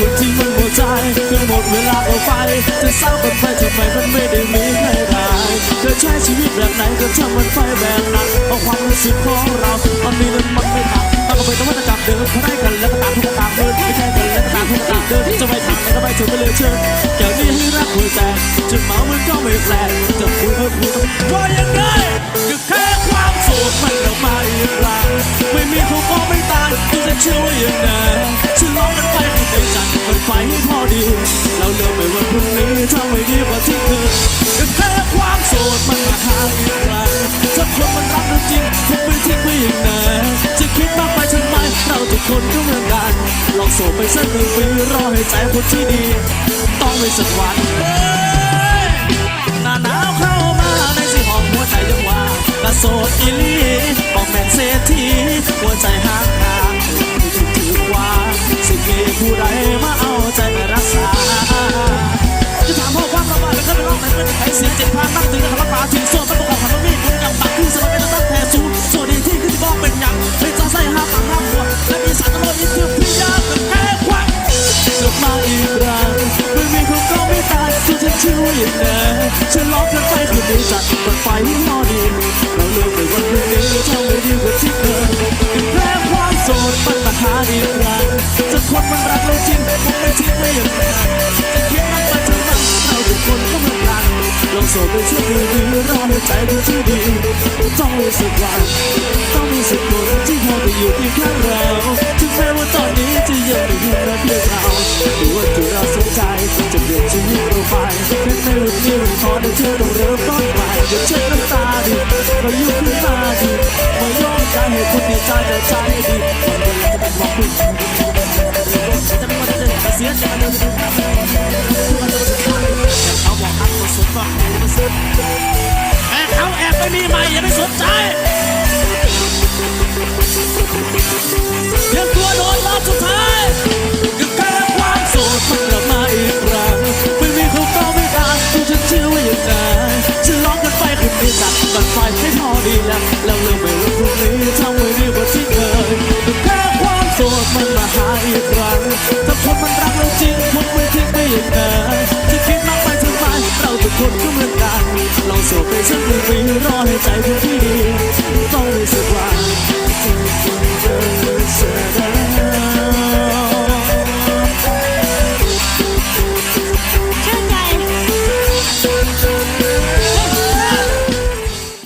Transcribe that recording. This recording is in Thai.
คนที่มันหัวใจคือหมดเวลาเอาไปจะเศร้ากันไปทำไมมันไม่ได้มี ใช้ชีวิตแบบไหนก็ช่างมันไปแบบนั้นเอาความรู้สึกของเรามันมีนั้นมันไม่ผ่านมันก็เป็นนวัตกรรมเดิมเขาได้กันแล้วก็ตามทุกตามเดินไม่ใช่กันแล้วก็ตามทุกตามเดินจะไม่ทำแล้วก็ไม่ถึงไปเลยเชิญแก้วนี้ให้รักหัวใจจะเมามันก็ไม่แปลกจะคุยก็คุยว่ายังไงก็แค่ความโสดมันออกมาอีกครั้งไม่มีเขาก็ไม่ตายที่จะเชื่อว่าอย่างนั้นฉันลองมันไปให้ในใจมันไปให้พอดี ถ้าคนมันรักเราจริงคงไม่ทิ้งไปอย่างนั้นจะคิดมากไปทำไมเราทุกคนก็เหมือนกัน ลองโสดไปสักหนึ่งปีรอให้ใจคนที่ดี ต้องไม่สักวัน ฉันร้องกันไปคืนนี้จัดมันไปให้พอดีเราลิกไปวันพรุ่งนี้ทำไม่ดีกว่าที่เคยแพ้ความโสดมันมาหาอีกครั้งจะคนมันรักเราจริงคงไม่ทิ้งไม่อย่างนั้นจะคิดมันไปทำไมเราทุกคนก็เหมือนกันลองโสดไปช่วยดูดีรอให้ใจดูที่ดีต้องมีสักวันต้องมีสักคนที่พอจะอยู่เคียงข้างเรา เดิช้าไม่ดีฝันดีจะเป็นความผิไม่ว่าจะเดินแต่เสียใจเดินดูแบบนี้ตัวเดิายเอนันมาสุดฝักไหนแอบเขาแอบไปมีใหม่ย่าไปสนใจเรื่อตัวโดนรอบสุดท้ายคือแค่ความโสดกลับมาอีกครั้งไม่มีเขาเฝ้าไม่ได้ทุฉันเชื่อว่ย่งนั้นจะร้องกันไปคืนนี้จัดกันไฟให้พอดีแล้วแล้วเรื่องไม่งพรุ่งนี้ทั้งวีกครั้งถ้าคนมันรักเราจริงคงไม่ทิ้งไม่ย่างไนจะคิดมากไปทำไมเราทุกคนก็เหมือนกันลองสวมไปฉักหนึ่งมีร